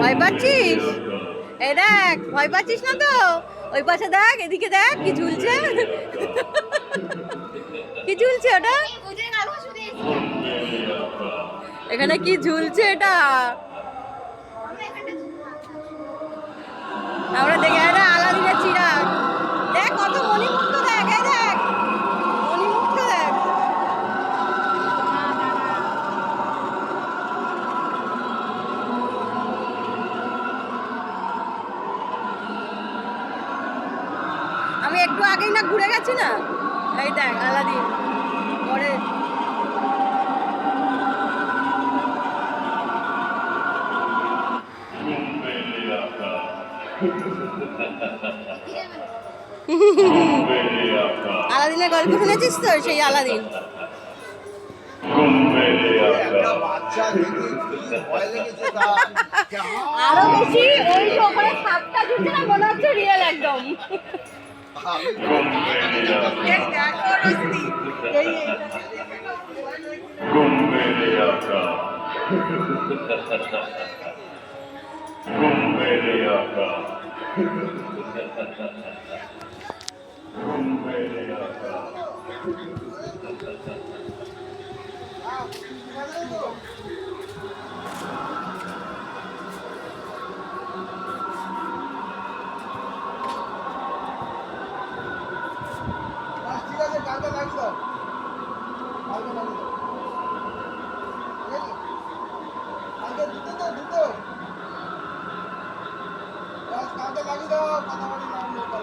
ভয় পাচ্ছিস? এই দেখ, ভয় পাচ্ছিস না তো? ওই পাশে দেখ, এদিকে দেখ, কি ঝুলছে। কি ঝুলছে ওটা? এখানে কি ঝুলছে এটা? একটু আগেই না ঘুরে গেছি না? এই দেখ, আলাদিন, পরে। আলাদিনের গল্প শুনেছিস তো? সেই আলাদিন। আরও বেশি ওই ওপরে সাপটা ঝুলছে না, মনে হচ্ছে রিয়েল একদম। আমি এই দেখো রস্তি এই কাউকে লাগিয়ে দাও কথা বলি নাম লোকাল